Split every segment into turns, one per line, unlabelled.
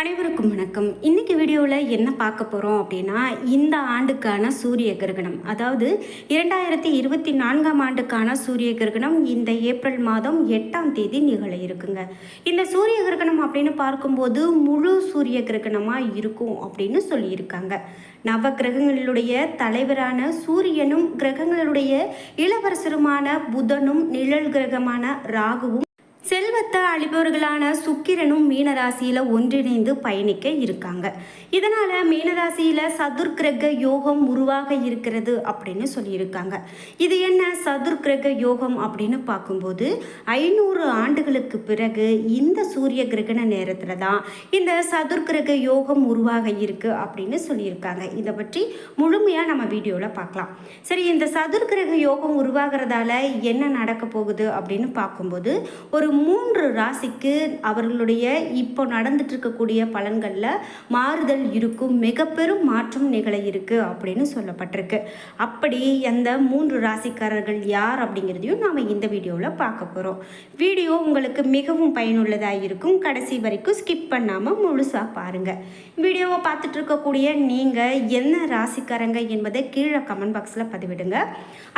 அனைவருக்கும் வணக்கம். இன்னைக்கு வீடியோவில் என்ன பார்க்க போகிறோம் அப்படின்னா இந்த ஆண்டுக்கான சூரிய கிரகணம். அதாவது இரண்டாயிரத்தி இருபத்தி நான்காம் ஆண்டுக்கான சூரிய கிரகணம் இந்த ஏப்ரல் மாதம் எட்டாம் தேதி நிகழ இருக்குங்க. இந்த சூரிய கிரகணம் அப்படின்னு பார்க்கும்போது முழு சூரிய கிரகணமாக இருக்கும் அப்படின்னு சொல்லியிருக்காங்க. நவ கிரகங்களுடைய தலைவரான சூரியனும் கிரகங்களுடைய இளவரசருமான புதனும் நிழல் கிரகமான ராகுவும் செல்வத்தை அழிபவர்களான சுக்கிரனும் மீனராசியில் ஒன்றிணைந்து பயணிக்க இருக்காங்க. இதனால் மீனராசியில் சதுர்கிரக யோகம் உருவாக இருக்கிறது அப்படின்னு சொல்லியிருக்காங்க. இது என்ன சதுர்கிரக யோகம் அப்படின்னு பார்க்கும்போது ஐநூறு ஆண்டுகளுக்கு பிறகு இந்த சூரிய கிரகண நேரத்தில் தான் இந்த சதுர்கிரக யோகம் உருவாக இருக்கு அப்படின்னு சொல்லியிருக்காங்க. இதை பற்றி முழுமையாக நம்ம வீடியோவில் பார்க்கலாம். சரி இந்த சதுர்கிரக யோகம் உருவாகிறதால என்ன நடக்க போகுது அப்படின்னு பார்க்கும்போது ஒரு மூன்று ராசிக்கு அவர்களுடைய இப்போ நடந்துட்டு இருக்கக்கூடிய பலன்களில் மாறுதல் இருக்கும் மிக பெரும் மாற்றம் நிகழ இருக்கு அப்படின்னு சொல்லப்பட்டிருக்கு. அப்படி அந்த மூன்று ராசிக்காரர்கள் யார் அப்படிங்கிறதையும் நாம் இந்த வீடியோவில் பார்க்க போகிறோம் வீடியோ உங்களுக்கு மிகவும் பயனுள்ளதாக இருக்கும். கடைசி வரைக்கும் ஸ்கிப் பண்ணாமல் முழுசாக பாருங்கள் வீடியோவை பார்த்துட்டு இருக்கக்கூடிய நீங்கள் என்ன ராசிக்காரங்க என்பதை கீழே கமெண்ட் பாக்ஸில் பதிவிடுங்க.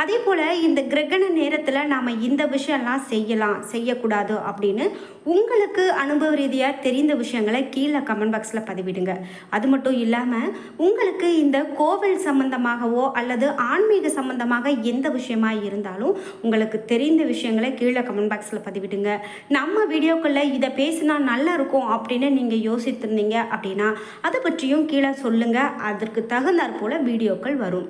அதே போல் இந்த கிரகண நேரத்தில் நாம் இந்த விஷயம்லாம் செய்யலாம் செய்யக்கூடாது அப்படின்னு உங்களுக்கு அனுபவ ரீதியாக தெரிந்த விஷயங்களை கீழே கமெண்ட் பாக்ஸில் பதிவிடுங்க. அது மட்டும் இல்லாமல் உங்களுக்கு இந்த கோவில் சம்பந்தமாகவோ அல்லது ஆன்மீக சம்பந்தமாக எந்த விஷயமா இருந்தாலும் உங்களுக்கு தெரிந்த விஷயங்களை கீழே கமெண்ட் பாக்ஸில் பதிவிடுங்க. நம்ம வீடியோக்களில் இதை பேசினா நல்லா இருக்கும் அப்படின்னு நீங்கள் யோசித்திருந்தீங்க அப்படின்னா அதை பற்றியும் கீழே சொல்லுங்கள் அதற்கு தகுந்தாற் போல் வீடியோக்கள் வரும்.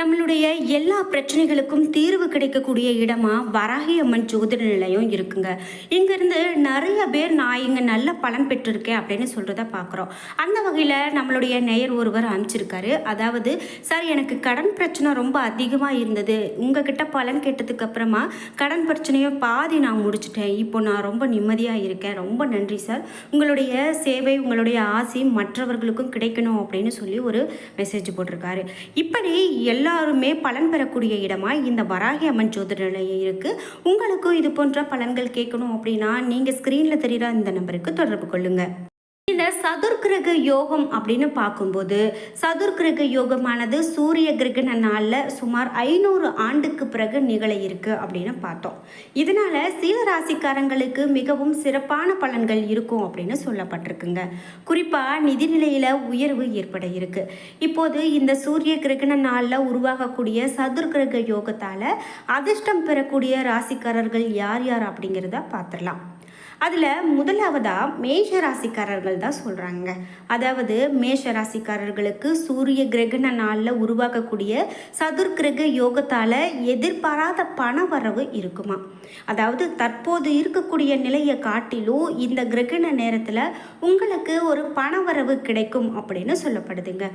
நம்மளுடைய எல்லா பிரச்சனைகளுக்கும் தீர்வு கிடைக்கக்கூடிய இடமா வராகி அம்மன் ஜோதிட நிலையம் இருக்குங்க. இங்கேருந்து நிறைய பேர் நான் இங்கே நல்ல பலன் பெற்றிருக்கேன் அப்படின்னு சொல்கிறத பார்க்குறோம் அந்த வகையில் நம்மளுடைய நேயர் ஒருவர் அமைச்சிருக்காரு அதாவது சார் எனக்கு கடன் பிரச்சனை ரொம்ப அதிகமாக இருந்தது. உங்ககிட்ட பலன் கேட்டதுக்கு அப்புறமா கடன் பிரச்சனையை பாதி நான் முடிச்சிட்டேன். இப்போ நான் ரொம்ப நிம்மதியாக இருக்கேன். ரொம்ப நன்றி சார். உங்களுடைய சேவை உங்களுடைய ஆசை மற்றவர்களுக்கும் கிடைக்கணும் அப்படின்னு சொல்லி ஒரு மெசேஜ் போட்டிருக்காரு. இப்படி எல்லாருமே பலன் பெறக்கூடிய இடமா இந்த வராகி அம்மன் ஜோதிட நிலையம் இருக்குது உங்களுக்கும் இது போன்ற பலன்கள் கேட்கணும் அப்படின்னா நீங்கள் ஸ்க்ரீனில் தெரிகிற இந்த நம்பருக்கு தொடர்பு கொள்ளுங்கள் இந்த சதுர்கிரக யோகம் அப்படின்னு பார்க்கும்போது சதுர்கிரக யோகமானது சூரிய கிரகண நாளில் சுமார் ஐநூறு ஆண்டுக்கு பிறகு நிகழ இருக்கு அப்படின்னு பார்த்தோம். இதனால சில ராசிக்காரங்களுக்கு மிகவும் சிறப்பான பலன்கள் இருக்கும் அப்படின்னு சொல்லப்பட்டிருக்குங்க. குறிப்பாக நிதிநிலையில் உயர்வு ஏற்பட இருக்கு. இப்போது இந்த சூரிய கிரகண நாளில் உருவாகக்கூடிய சதுர்கிரக யோகத்தால் அதிர்ஷ்டம் பெறக்கூடிய ராசிக்காரர்கள் யார் யார் அப்படிங்கிறத பார்த்துடலாம். அதில் முதலாவதாக மேஷ ராசிக்காரர்கள் தான் சொல்கிறாங்க அதாவது மேஷ ராசிக்காரர்களுக்கு சூரிய கிரகண நாளில் உருவாக்கக்கூடிய சதுர்கிரக யோகத்தால் எதிர்பாராத பண வரவு இருக்குமா? அதாவது தற்போது இருக்கக்கூடிய நிலையை காட்டிலும் இந்த கிரகண நேரத்தில் உங்களுக்கு ஒரு பணவரவு கிடைக்கும் அப்படின்னு சொல்லப்படுதுங்க.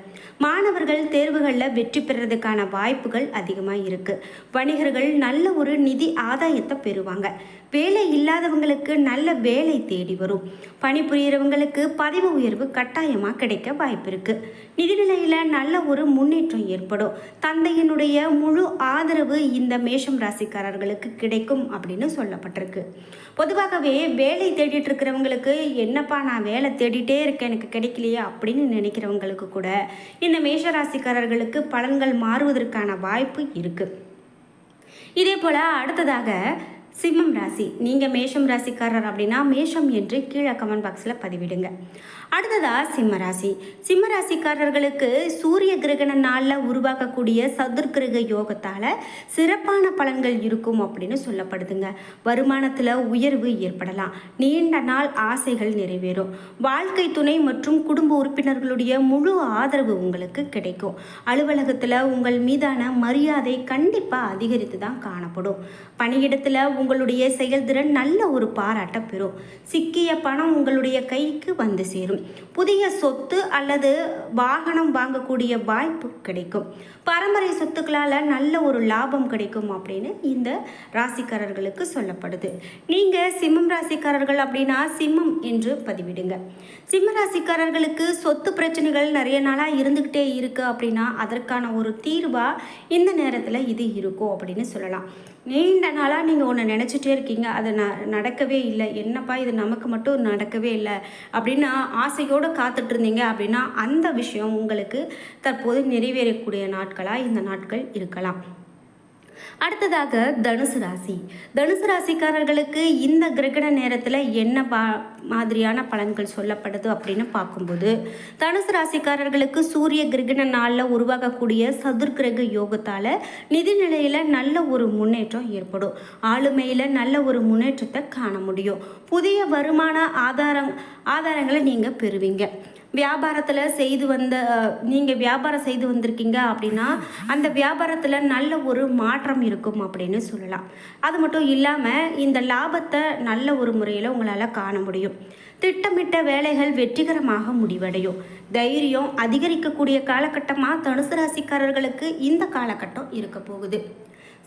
மாணவர்கள் தேர்வுகளில் வெற்றி பெறதுக்கான வாய்ப்புகள் அதிகமாக இருக்குது வணிகர்கள் நல்ல ஒரு நிதி ஆதாயத்தை பெறுவாங்க. வேலை இல்லாதவங்களுக்கு நல்ல வேலை தேடி வரும். பணிபுரியறவங்களுக்கு பதவி உயர்வு கட்டாயமாக கிடைக்க வாய்ப்பு இருக்குது நிதிநிலையில் நல்ல ஒரு முன்னேற்றம் ஏற்படும். தந்தையினுடைய முழு ஆதரவு இந்த மேஷம் ராசிக்காரர்களுக்கு கிடைக்கும் அப்படின்னு சொல்லப்பட்டிருக்கு. பொதுவாகவே வேலை தேடிட்டு இருக்கிறவங்களுக்கு என்னப்பா நான் வேலை தேடிட்டே இருக்கேன் எனக்கு கிடைக்கலையே அப்படின்னு நினைக்கிறவங்களுக்கு கூட இந்த மேஷ ராசிக்காரர்களுக்கு பலன்கள் மாறுவதற்கான வாய்ப்பு இருக்குது இதே போல் அடுத்ததாக சிம்மம் ராசி. நீங்கள் மேஷம் ராசிக்காரர் அப்படின்னா மேஷம் என்று கீழே கமெண்ட் பாக்ஸில் பதிவிடுங்க. அடுத்ததாக சிம்ம ராசி. சிம்ம ராசிக்காரர்களுக்கு சூரிய கிரகண நாளில் உருவாக்கக்கூடிய சதுர்கிரக யோகத்தால் சிறப்பான பலன்கள் இருக்கும் அப்படின்னு சொல்லப்படுதுங்க. வருமானத்தில் உயர்வு ஏற்படலாம். நீண்ட நாள் ஆசைகள் நிறைவேறும். வாழ்க்கை துணை மற்றும் குடும்ப உறுப்பினர்களுடைய முழு ஆதரவு உங்களுக்கு கிடைக்கும். அலுவலகத்தில் உங்கள் மீதான மரியாதை கண்டிப்பாக அதிகரித்து தான் காணப்படும். பணியிடத்தில் உங்களுடைய செயல்திறன் நல்ல ஒரு பாராட்ட பெறும். சிக்கிய பணம் உங்களுடைய கைக்கு வந்து சேரும். புதிய சொத்து அல்லது வாகனம் வாங்கக்கூடிய வாய்ப்பு கிடைக்கும். பரம்பரை சொத்துக்களால் நல்ல ஒரு லாபம் கிடைக்கும் அப்படின்னு இந்த ராசிக்காரர்களுக்கு சொல்லப்படுது. நீங்கள் சிம்மம் ராசிக்காரர்கள் அப்படின்னா சிம்மம் என்று பதிவிடுங்க. சிம்ம ராசிக்காரர்களுக்கு சொத்து பிரச்சனைகள் நிறைய நாளாக இருந்துக்கிட்டே இருக்குது அப்படின்னா அதற்கான ஒரு தீர்வாக இந்த நேரத்தில் இது இருக்கும் அப்படின்னு சொல்லலாம். நீண்ட நாளாக நீங்கள் ஒன்று நினச்சிட்டே இருக்கீங்க. அது ந நடக்கவே இல்லை. என்னப்பா இது? நமக்கு மட்டும் நடக்கவே இல்லை. அப்படின்னு ஆசையோடு காத்துட்டு இருந்தீங்க அப்படின்னா அந்த விஷயம் உங்களுக்கு தற்போது நிறைவேறக்கூடிய நாட்களாக இந்த நாட்கள் இருக்கலாம். அடுத்ததாக தனுசு ராசி. தனுசு ராசிக்காரர்களுக்கு இந்த கிரகண நேரத்தில் என்ன பா மாதிரியான பலன்கள் சொல்லப்படுது அப்படின்னு பார்க்கும்போது தனுசு ராசிக்காரர்களுக்கு சூரிய கிரகண நாளில் உருவாகக்கூடிய சதுர்கிரக யோகத்தால் நிதிநிலையில் நல்ல ஒரு முன்னேற்றம் ஏற்படும். ஆளுமையில் நல்ல ஒரு முன்னேற்றத்தை காண முடியும். புதிய வருமான ஆதாரம் ஆதாரங்களை நீங்கள் பெறுவீங்க. வியாபாரத்தில் செய்து வந்த நீங்கள் வியாபாரம் செய்து வந்திருக்கீங்க அப்படின்னா அந்த வியாபாரத்தில் நல்ல ஒரு மாற்றம் இருக்கும் அப்படின்னு சொல்லலாம். அது மட்டும் இல்லாமல் இந்த லாபத்தை நல்ல ஒரு முறையில் உங்களால் காண முடியும். திட்டமிட்ட வேலைகள் வெற்றிகரமாக முடிவடையும். தைரியம் அதிகரிக்கக்கூடிய காலகட்டமாக தனுசு ராசிக்காரர்களுக்கு இந்த காலகட்டம் இருக்க போகுது.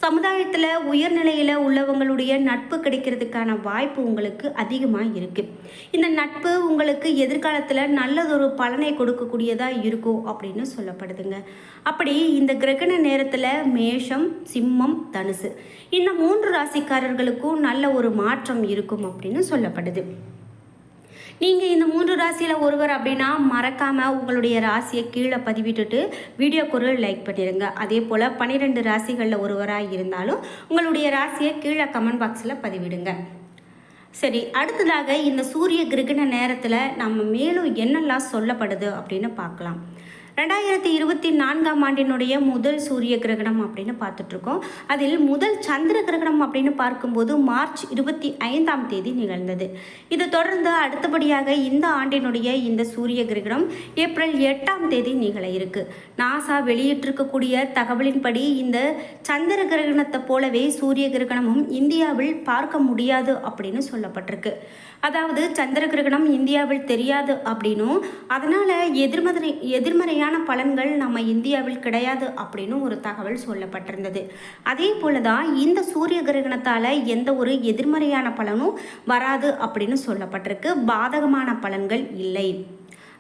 சமுதாயத்தில் உயர்நிலையில் உள்ளவங்களுடைய நட்பு கிடைக்கிறதுக்கான வாய்ப்பு உங்களுக்கு அதிகமாக இருக்குது இந்த நட்பு உங்களுக்கு எதிர்காலத்தில் நல்லதொரு பலனை கொடுக்கக்கூடியதாக இருக்கும் அப்படின்னு சொல்லப்படுதுங்க. அப்படி இந்த கிரகண நேரத்தில் மேஷம் சிம்மம் தனுசு. இந்த மூன்று ராசிக்காரர்களுக்கும் நல்ல ஒரு மாற்றம் இருக்கும் அப்படின்னு சொல்லப்படுது. நீங்கள் இந்த மூன்று ராசியில் ஒருவர் அப்படின்னா மறக்காமல் உங்களுடைய ராசியை கீழே பதிவிட்டுட்டு வீடியோக்கு ஒரு லைக் பண்ணிடுங்க அதே போல் பன்னிரெண்டு ராசிகளில் ஒருவராக இருந்தாலும் உங்களுடைய ராசியை கீழே கமெண்ட் பாக்ஸில் பதிவிடுங்க. சரி அடுத்ததாக இந்த சூரிய கிரகண நேரத்தில் நம்ம மேலும் என்னெல்லாம் சொல்லப்படுது அப்படின்னு பார்க்கலாம். ரெண்டாயிரத்தி இருபத்தி நான்காம் ஆண்டினுடைய முதல் சூரிய கிரகணம் அப்படின்னு பார்த்துட்ருக்கோம். அதில் முதல் சந்திர கிரகணம் அப்படின்னு பார்க்கும்போது மார்ச் இருபத்தி ஐந்தாம் தேதி நிகழ்ந்தது. இதை தொடர்ந்து அடுத்தபடியாக இந்த ஆண்டினுடைய இந்த சூரிய கிரகணம் ஏப்ரல் எட்டாம் தேதி நிகழ இருக்கு. நாசா வெளியிட்டிருக்கக்கூடிய தகவலின்படி இந்த சந்திர கிரகணத்தை போலவே சூரிய கிரகணமும் இந்தியாவில் பார்க்க முடியாது அப்படின்னு சொல்லப்பட்டிருக்கு. அதாவது சந்திர கிரகணம் இந்தியாவில் தெரியாது அப்படின்னும். அதனால் எதிர்மறை எதிர்மறையான பலன்கள் நம்ம இந்தியாவில் கிடையாது அப்படின்னு ஒரு தகவல் சொல்லப்பட்டிருந்தது. அதே போல தான் இந்த சூரிய கிரகணத்தால் எந்த ஒரு எதிர்மறையான பலனும் வராது அப்படின்னு சொல்லப்பட்டிருக்கு. பாதகமான பலன்கள் இல்லை.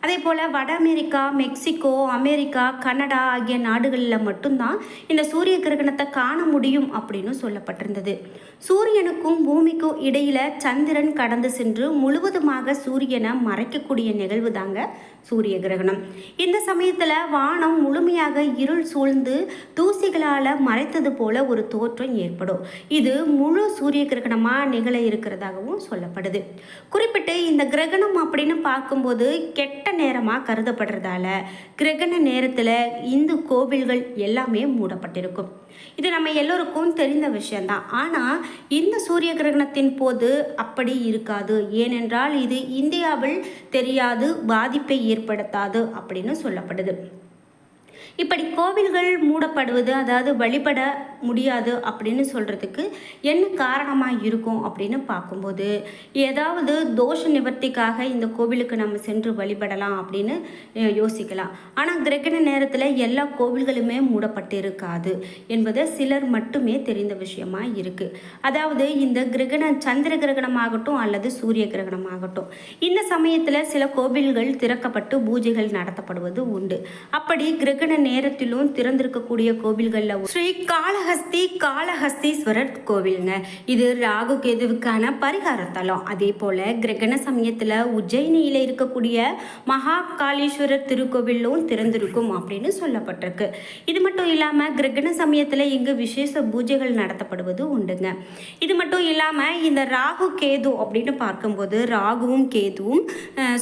அதே போல் வட அமெரிக்கா மெக்சிகோ அமெரிக்கா கனடா ஆகிய நாடுகளில் மட்டும்தான் இந்த சூரிய கிரகணத்தை காண முடியும் அப்படின்னு சொல்லப்பட்டிருந்தது. சூரியனுக்கும் பூமிக்கும் இடையில சந்திரன் கடந்து சென்று முழுவதுமாக சூரியனை மறைக்கக்கூடிய நிகழ்வு தாங்க சூரிய கிரகணம். இந்த சமயத்தில் வானம் முழுமையாக இருள் சூழ்ந்து தூசிகளால் மறைத்தது போல ஒரு தோற்றம் ஏற்படும். இது முழு சூரிய கிரகணமாக நிகழ இருக்கிறதாகவும் சொல்லப்படுது. குறிப்பிட்டு இந்த கிரகணம் அப்படின்னு பார்க்கும்போது கெட்ட நேரமாக கருதப்படுறதால கிரகண நேரத்தில் இந்து கோவில்கள் எல்லாமே மூடப்பட்டிருக்கும். இது நம்ம எல்லோருக்கும் தெரிந்த விஷயந்தான் ஆனால் இந்த சூரிய கிரகணத்தின் போது அப்படி இருக்காது. ஏனென்றால் இது இந்தியாவில் தெரியாது பாதிப்பை ஏற்படுத்தாது அப்படின்னு சொல்லப்படுது. இப்படி கோவில்கள் மூடப்படுவது அதாவது வழிபட முடியாது அப்படின்னு சொல்கிறதுக்கு என்ன காரணமாக இருக்கும் அப்படின்னு பார்க்கும்போது ஏதாவது தோஷ நிவர்த்திக்காக இந்த கோவிலுக்கு நம்ம சென்று வழிபடலாம் அப்படின்னு யோசிக்கலாம். ஆனால் கிரகண நேரத்தில் எல்லா கோவில்களுமே மூடப்பட்டு இருக்காது என்பதை சிலர் மட்டுமே தெரிந்த விஷயமா இருக்குது அதாவது இந்த கிரகண சந்திர கிரகணமாகட்டும் அல்லது சூரிய கிரகணமாகட்டும் இந்த சமயத்தில் சில கோவில்கள் திறக்கப்பட்டு பூஜைகள் நடத்தப்படுவது உண்டு. அப்படி கிரகண நேரத்திலும் திறந்திருக்கக்கூடிய கோவில்களில் ஸ்ரீ காளஹஸ்தி காளஹஸ்தீஸ்வரர் கோவிலுங்க. இது ராகு கேதுவுக்கான பரிகார தலம். அதே போல் கிரகண சமயத்தில் உஜ்ஜயினியில் இருக்கக்கூடிய மகா காளீஸ்வரர் திருக்கோவிலும் திறந்திருக்கும் அப்படின்னு சொல்லப்பட்டிருக்கு. இது மட்டும் இல்லாமல் கிரகண சமயத்தில் இங்கு விசேஷ பூஜைகள் நடத்தப்படுவது உண்டுங்க. இது மட்டும் இல்லாமல் இந்த ராகு கேது அப்படின்னு பார்க்கும்போது ராகுவும் கேதுவும்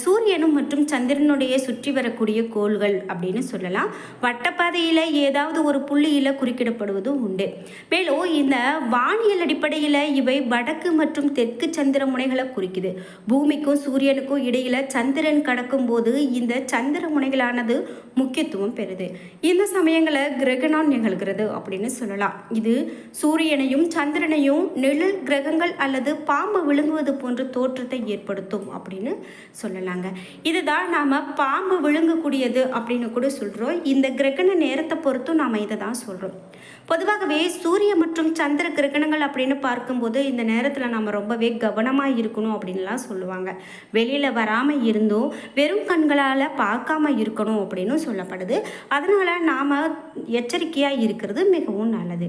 சூரியனும் மற்றும் சந்திரனுடைய சுற்றி வரக்கூடிய கோள்கள் அப்படின்னு சொல்லலாம். வட்டப்பாதையில் ஏதாவது ஒரு புள்ளியில் குறுக்கிடப்படுவதும் உண்டு. மேலும் இந்த வானியல் அடிப்படையில் இவை வடக்கு மற்றும் தெற்கு சந்திர முனைகளை குறிக்குது. பூமிக்கும் சூரியனுக்கும் இடையில் சந்திரன் கடக்கும் போது இந்த சந்திர முனைகளானது முக்கியத்துவம் பெறுது. இந்த சமயங்களில் கிரகணம் நிகழ்கிறது அப்படின்னு சொல்லலாம். இது சூரியனையும் சந்திரனையும் நிழல் கிரகங்கள் அல்லது பாம்பு விழுங்குவது போன்ற தோற்றத்தை ஏற்படுத்தும் அப்படின்னு சொல்லலாங்க. இதுதான் நாம் பாம்பு விழுங்கக்கூடியது அப்படின்னு கூட சொல்கிறோம் இந்த கிரகண நேரத்தை பொறுத்தும் நாம் இதை தான் சொல்கிறோம் பொதுவாகவே சூரிய மற்றும் சந்திர கிரகணங்கள் அப்படின்னு பார்க்கும்போது இந்த நேரத்தில் நம்ம ரொம்பவே கவனமாக இருக்கணும் அப்படின்லாம் சொல்லுவாங்க. வெளியில் வராமல் இருந்தும் வெறும் கண்களால் பார்க்காம இருக்கணும் அப்படின்னு சொல்லப்படுது. அதனால் நாம் எச்சரிக்கையாக இருக்கிறது மிகவும் நல்லது.